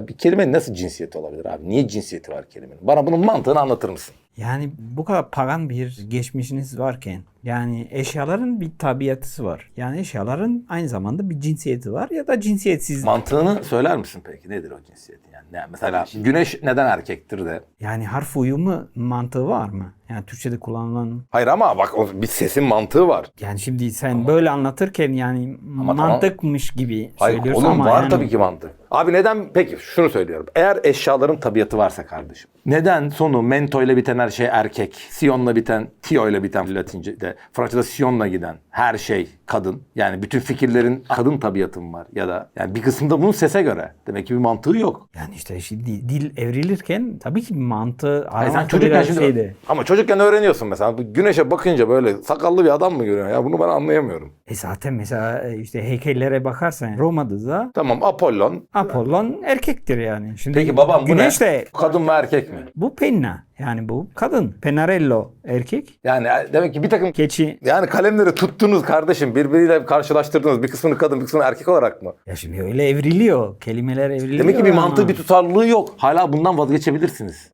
Bir kelimenin nasıl cinsiyeti olabilir abi? Niye cinsiyeti var kelimenin? Bana bunun mantığını anlatır mısın? Yani bu kadar pagan bir geçmişiniz varken yani eşyaların bir tabiatısı var. Yani eşyaların aynı zamanda bir cinsiyeti var ya da cinsiyetsiz. Mantığını söyler misin peki? Nedir o cinsiyet? Yani ne, mesela güneş neden erkektir de? Yani harf uyumu mantığı var mı? Yani Türkçe'de kullanılan Hayır ama bak o bir sesin mantığı var. yani şimdi sen böyle anlatırken yani tamam. mantıkmış gibi Hayır söylüyorsun oğlum ama var yani, tabii ki mantık. Abi neden peki şunu söylüyorum. Eğer eşyaların tabiatı varsa kardeşim. Neden sonu mento ile biten her şey erkek, siyonla biten, tio ile biten Latince'de, Fransızca'da siyonla giden her şey kadın. Yani bütün fikirlerin kadın tabiatı mı var ya da yani bir kısmında bunun sese göre. Demek ki bir mantığı yok. Yani işte şimdi dil evrilirken tabii ki bir mantığı Hayır, sen çocukken şimdi şeydi. ama çocukken öğreniyorsun mesela güneşe bakınca böyle sakallı bir adam mı görüyorsun ya bunu ben anlayamıyorum. E zaten mesela e, işte heykellere bakarsan Roma'da da Tamam Apollon. Apollon erkektir yani. Şimdi Peki babam bu Güneş ne? de Kadın mı erkek mi? bu penna yani bu kadın. Penarello erkek. Yani demek ki bir takım Keçi. yani kalemleri tuttunuz kardeşim birbiriyle karşılaştırdınız bir kısmını kadın bir kısmını erkek olarak mı? Ya şimdi öyle evriliyor. Kelimeler evriliyor. Demek ki bir mantığı bir tutarlılığı yok. Hala bundan vazgeçebilirsiniz.